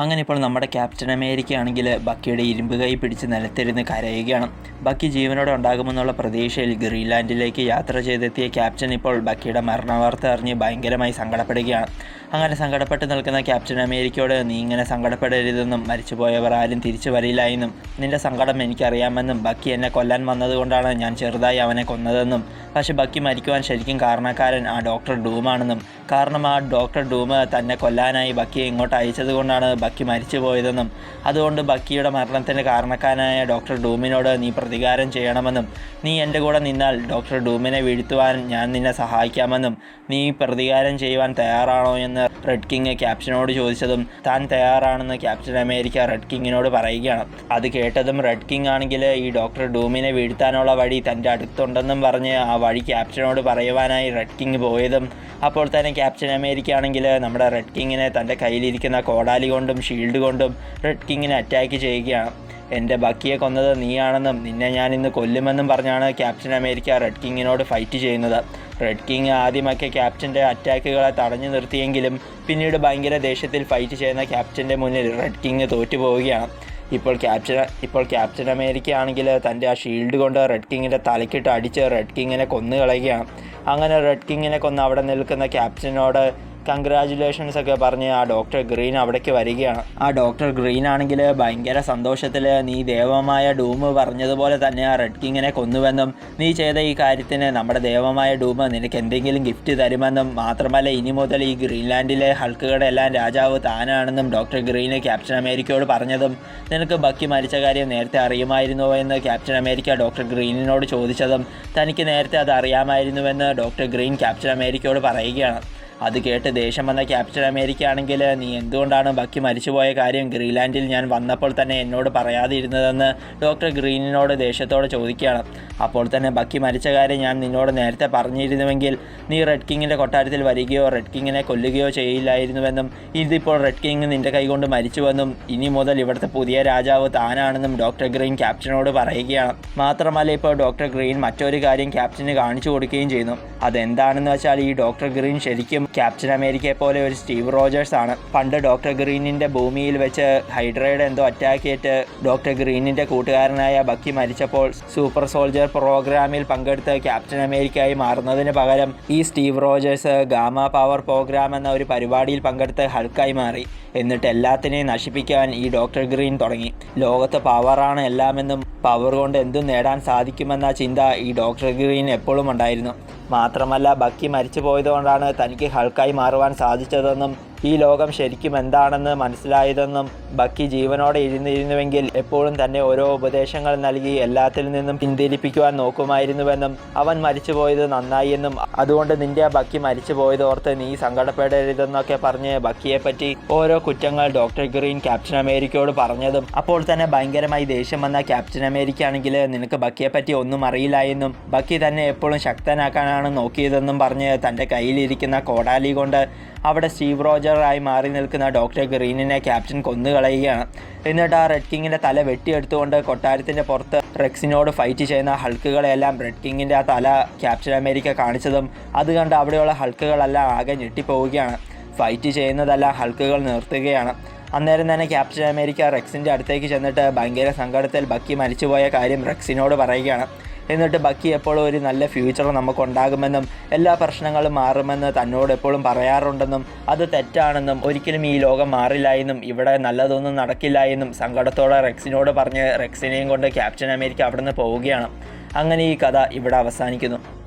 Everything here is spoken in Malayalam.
അങ്ങനെ ഇപ്പോൾ നമ്മുടെ ക്യാപ്റ്റൻ അമേരിക്ക ആണെങ്കിൽ ബക്കിയുടെ ഇരുമ്പ് കൈ പിടിച്ച് നിലത്തിരുന്ന് കരയുകയാണ്. ബക്കി ജീവനോടെ ഉണ്ടാകുമെന്നുള്ള പ്രതീക്ഷയിൽ ഗ്രീൻലാൻഡിലേക്ക് യാത്ര ചെയ്തെത്തിയ ക്യാപ്റ്റൻ ഇപ്പോൾ ബക്കിയുടെ മരണവാർത്ത അറിഞ്ഞ് ഭയങ്കരമായി സങ്കടപ്പെടുകയാണ്. അങ്ങനെ സങ്കടപ്പെട്ട് നിൽക്കുന്ന ക്യാപ്റ്റൻ അമേരിക്കയോട് നീ ഇങ്ങനെ സങ്കടപ്പെടരുതെന്നും മരിച്ചുപോയവർ ആരും തിരിച്ചു വരില്ല എന്നും നിന്റെ സങ്കടം എനിക്കറിയാമെന്നും ബക്കി എന്നെ കൊല്ലാൻ വന്നതുകൊണ്ടാണ് ഞാൻ ചെറുതായി അവനെ കൊന്നതെന്നും പക്ഷെ ബക്കി മരിക്കുവാൻ ശരിക്കും കാരണക്കാരൻ ആ ഡോക്ടർ ഡൂമാണെന്നും കാരണം ആ ഡോക്ടർ ഡൂമ് തന്നെ കൊല്ലാനായി ബക്കിയെ ഇങ്ങോട്ട് അയച്ചത് കൊണ്ടാണ് ബക്കി മരിച്ചു പോയതെന്നും അതുകൊണ്ട് ബക്കിയുടെ മരണത്തിന് കാരണക്കാരനായ ഡോക്ടർ ഡൂമിനോട് നീ പ്രതികാരം ചെയ്യണമെന്നും നീ എന്റെ കൂടെ നിന്നാൽ ഡോക്ടർ ഡൂമിനെ വീഴ്ത്തുവാൻ ഞാൻ നിന്നെ സഹായിക്കാമെന്നും നീ പ്രതികാരം ചെയ്യുവാൻ തയ്യാറാണോ എന്ന് റെഡ് കിങ് ക്യാപ്റ്റനോട് ചോദിച്ചതും താൻ തയ്യാറാണെന്ന് ക്യാപ്റ്റൻ അമേരിക്ക റെഡ് കിങ്ങിനോട് പറയുകയാണ്. അത് കേട്ടതും റെഡ് കിങ് ആണെങ്കിൽ ഈ ഡോക്ടർ ഡൂമിനെ വീഴ്ത്താനുള്ള വഴി തന്റെ അടുത്തുണ്ടെന്നും പറഞ്ഞ് ആ വഴി ക്യാപ്റ്റനോട് പറയുവാനായി റെഡ് കിങ് പോയതും അപ്പോൾ തന്നെ ക്യാപ്റ്റൻ അമേരിക്ക ആണെങ്കിൽ നമ്മുടെ റെഡ് കിങ്ങിനെ തന്റെ കയ്യിലിരിക്കുന്ന കോടാലി കൊണ്ടും ഷീൽഡ് കൊണ്ടും റെഡ് കിങ്ങിനെ അറ്റാക്ക് ചെയ്യുകയാണ്. എന്റെ ബക്കിയെ കൊന്നത് നീയാണെന്നും നിന്നെ ഞാൻ ഇന്ന് കൊല്ലുമെന്നും പറഞ്ഞാണ് ക്യാപ്റ്റൻ അമേരിക്ക റെഡ് കിങ്ങിനോട് ഫൈറ്റ് ചെയ്യുന്നത്. റെഡ് കിങ് ആദ്യമൊക്കെ ക്യാപ്റ്റന്റെ അറ്റാക്കുകളെ തടഞ്ഞു നിർത്തിയെങ്കിലും പിന്നീട് ഭയങ്കര ദേഷ്യത്തിൽ ഫൈറ്റ് ചെയ്യുന്ന ക്യാപ്റ്റന്റെ മുന്നിൽ റെഡ് കിങ് തോറ്റുപോവുകയാണ്. ഇപ്പോൾ ക്യാപ്റ്റൻ ഇപ്പോൾ ക്യാപ്റ്റൻ അമേരിക്ക ആണെങ്കിൽ തന്റെ ആ ഷീൽഡ് കൊണ്ട് റെഡ് കിങ്ങിന്റെ തലക്കിട്ട് അടിച്ച് റെഡ് കിങ്ങിനെ കൊന്നു കളയുകയാണ് അങ്ങനെ റെഡ് കിങ്ങിനെ കൊന്ന് അവിടെ നിൽക്കുന്ന ക്യാപ്റ്റനോട് കൺഗ്രാജുലേഷൻസ് ഒക്കെ പറഞ്ഞ് ആ ഡോക്ടർ ഗ്രീൻ അവിടേക്ക് വരികയാണ്. ആ ഡോക്ടർ ഗ്രീൻ ആണെങ്കിൽ ഭയങ്കര സന്തോഷത്തിൽ നീ ദേവമായ ഡൂം പറഞ്ഞതുപോലെ തന്നെ ആ റെഡ് കിങ്ങിനെ കൊന്നുവെന്നും നീ ചെയ്ത ഈ കാര്യത്തിന് നമ്മുടെ ദേവമായ ഡൂം നിനക്ക് എന്തെങ്കിലും ഗിഫ്റ്റ് തരുമെന്നും മാത്രമല്ല ഇനി മുതൽ ഈ ഗ്രീൻലാൻഡിലെ ഹൾക്കുകളുടെ എല്ലാം രാജാവ് താനാണെന്നും ഡോക്ടർ ഗ്രീന് ക്യാപ്റ്റൻ അമേരിക്കയോട് പറഞ്ഞതും നിനക്ക് ബക്കി മരിച്ച കാര്യം നേരത്തെ അറിയുമായിരുന്നോ എന്ന് ക്യാപ്റ്റൻ അമേരിക്ക ഡോക്ടർ ഗ്രീനിനോട് ചോദിച്ചതും തനിക്ക് നേരത്തെ അത് അറിയാമായിരുന്നുവെന്ന് ഡോക്ടർ ഗ്രീൻ ക്യാപ്റ്റൻ അമേരിക്കയോട് പറയുകയാണ്. അത് കേട്ട് ദേഷ്യം വന്ന ക്യാപ്റ്റൻ അമേരിക്ക ആണെങ്കിൽ നീ എന്തുകൊണ്ടാണ് ബക്കി മരിച്ചുപോയ കാര്യം ഗ്രീൻലാൻഡിൽ ഞാൻ വന്നപ്പോൾ തന്നെ എന്നോട് പറയാതിരുന്നതെന്ന് ഡോക്ടർ ഗ്രീനിനോട് ദേഷ്യത്തോടെ ചോദിക്കുകയാണ്. അപ്പോൾ തന്നെ ബക്കി മരിച്ച കാര്യം ഞാൻ നിന്നോട് നേരത്തെ പറഞ്ഞിരുന്നുവെങ്കിൽ നീ റെഡ് കിങ്ങിന്റെ കൊട്ടാരത്തിൽ വരികയോ റെഡ് കിങ്ങിനെ കൊല്ലുകയോ ചെയ്യില്ലായിരുന്നുവെന്നും ഇതിപ്പോൾ റെഡ് കിങ് നിന്റെ കൈകൊണ്ട് മരിച്ചുവെന്നും ഇനി മുതൽ ഇവിടുത്തെ പുതിയ രാജാവ് താനാണെന്നും ഡോക്ടർ ഗ്രീൻ ക്യാപ്റ്റനോട് പറയുകയാണ്. മാത്രമല്ല ഇപ്പോൾ ഡോക്ടർ ഗ്രീൻ മറ്റൊരു കാര്യം ക്യാപ്റ്റന് കാണിച്ചു കൊടുക്കുകയും ചെയ്യുന്നു. അതെന്താണെന്ന് വെച്ചാൽ ഈ ഡോക്ടർ ഗ്രീൻ ശരിക്കും ക്യാപ്റ്റൻ അമേരിക്കയെ പോലെ ഒരു സ്റ്റീവ് റോജേഴ്സ് ആണ്. പണ്ട് ഡോക്ടർ ഗ്രീനിന്റെ ഭൂമിയിൽ വെച്ച് ഹൈഡ്രയുടെ എന്തോ അറ്റാക്ക് ചെയ്തിട്ട് ഡോക്ടർ ഗ്രീനിന്റെ കൂട്ടുകാരനായ ബക്കി മരിച്ചപ്പോൾ സൂപ്പർ സോൾജർ പ്രോഗ്രാമിൽ പങ്കെടുത്ത് ക്യാപ്റ്റൻ അമേരിക്കയായി മാറുന്നതിന് പകരം ഈ Steve Rogers gamma power program എന്ന ഒരു പരിപാടിയിൽ പങ്കെടുത്ത് ഹൾക്കായി മാറി. എന്നിട്ട് എല്ലാത്തിനെയും നശിപ്പിക്കാൻ ഈ ഡോക്ടർ ഗ്രീൻ തുടങ്ങി. ലോകത്ത് പവറാണ് എല്ലാമെന്നും പവർ കൊണ്ട് എന്തും നേടാൻ സാധിക്കുമെന്ന ചിന്ത ഈ ഡോക്ടർ ഗ്രീൻ എപ്പോഴും ഉണ്ടായിരുന്നു. മാത്രമല്ല ബക്കി മരിച്ചു പോയതുകൊണ്ടാണ് തനിക്ക് ഹൾക്കായി മാറുവാൻ സാധിച്ചതെന്നും ഈ ലോകം ശരിക്കും എന്താണെന്ന് മനസ്സിലായതെന്നും ബക്കി ജീവനോടെ ഇരുന്നിരുന്നുവെങ്കിൽ എപ്പോഴും തന്നെ ഓരോ ഉപദേശങ്ങൾ നൽകി എല്ലാത്തിൽ നിന്നും പിന്തിരിപ്പിക്കുവാൻ നോക്കുമായിരുന്നുവെന്നും അവൻ മരിച്ചുപോയത് നന്നായി എന്നും അതുകൊണ്ട് നിന്റെ ബക്കി മരിച്ചു പോയതോർത്ത് നീ സങ്കടപ്പെടരുതെന്നൊക്കെ പറഞ്ഞ് ബക്കിയെപ്പറ്റി ഓരോ കുറ്റങ്ങൾ ഡോക്ടർ ഗ്രീൻ ക്യാപ്റ്റൻ അമേരിക്കയോട് പറഞ്ഞതും അപ്പോൾ തന്നെ ഭയങ്കരമായി ദേഷ്യം വന്ന ക്യാപ്റ്റൻ അമേരിക്ക ആണെങ്കിൽ നിനക്ക് ബക്കിയെപ്പറ്റി ഒന്നും അറിയില്ല എന്നും ബക്കി തന്നെ എപ്പോഴും ശക്തനാക്കാനാണ് നോക്കിയതെന്നും പറഞ്ഞ് തന്റെ കയ്യിലിരിക്കുന്ന കോടാലി കൊണ്ട് അവിടെ സ്റ്റീവ് റോജറായി മാറി നിൽക്കുന്ന ഡോക്ടർ ഗ്രീനിനെ ക്യാപ്റ്റൻ കൊന്നുകളയുകയാണ്. എന്നിട്ട് ആ റെഡ് കിങ്ങിന്റെ തല വെട്ടിയെടുത്തുകൊണ്ട് കൊട്ടാരത്തിന്റെ പുറത്ത് റെക്സിനോട് ഫൈറ്റ് ചെയ്യുന്ന ഹൾക്കുകളെല്ലാം റെഡ് കിങ്ങിന്റെ ആ തല ക്യാപ്റ്റൻ അമേരിക്ക കാണിച്ചതും അത് കണ്ട് അവിടെയുള്ള ഹൾക്കുകളെല്ലാം ആകെ ഞെട്ടിപ്പോവുകയാണ്. ഫൈറ്റ് ചെയ്യുന്നതെല്ലാം ഹൾക്കുകൾ നിർത്തുകയാണ്. അന്നേരം തന്നെ ക്യാപ്റ്റൻ അമേരിക്ക റെക്സിന്റെ അടുത്തേക്ക് ചെന്നിട്ട് ഭയങ്കര സങ്കടത്തിൽ ബക്കി മരിച്ചുപോയ കാര്യം റെക്സിനോട് പറയുകയാണ്. എന്നിട്ട് ബക്കി എപ്പോഴും ഒരു നല്ല ഫ്യൂച്ചർ നമുക്കുണ്ടാകുമെന്നും എല്ലാ പ്രശ്നങ്ങളും മാറുമെന്ന് തന്നോട് എപ്പോഴും പറയാറുണ്ടെന്നും അത് തെറ്റാണെന്നും ഒരിക്കലും ഈ ലോകം മാറില്ല എന്നും ഇവിടെ നല്ലതൊന്നും നടക്കില്ല എന്നും സങ്കടത്തോടെ റെക്സിനോട് പറഞ്ഞ് റെക്സിനെയും കൊണ്ട് ക്യാപ്റ്റൻ അമേരിക്ക അവിടെ നിന്ന് പോവുകയാണ്. അങ്ങനെ ഈ കഥ ഇവിടെ അവസാനിക്കുന്നു.